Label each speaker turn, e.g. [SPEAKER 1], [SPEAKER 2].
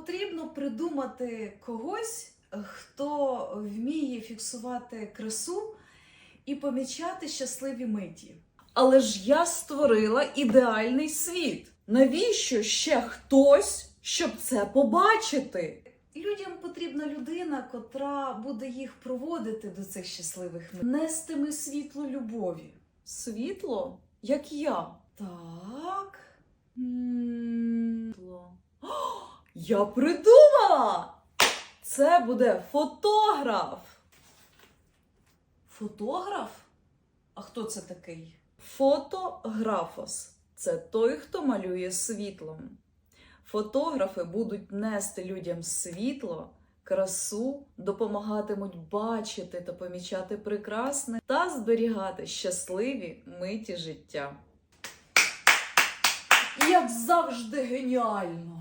[SPEAKER 1] потрібно придумати когось, хто вміє фіксувати красу і помічати щасливі миті.
[SPEAKER 2] Але ж я створила ідеальний світ. Навіщо ще хтось, щоб це побачити?
[SPEAKER 1] Людям потрібна людина, котра буде їх проводити до цих щасливих мит, нестиме світло любові.
[SPEAKER 2] Світло, як я.
[SPEAKER 1] Так.
[SPEAKER 2] Я придумала! Це буде фотограф.
[SPEAKER 1] Фотограф? А хто це такий?
[SPEAKER 2] Фотографос це той, хто малює світлом. Фотографи будуть нести людям світло, красу, допомагатимуть бачити та помічати прекрасне та зберігати щасливі миті життя.
[SPEAKER 1] Як завжди геніально.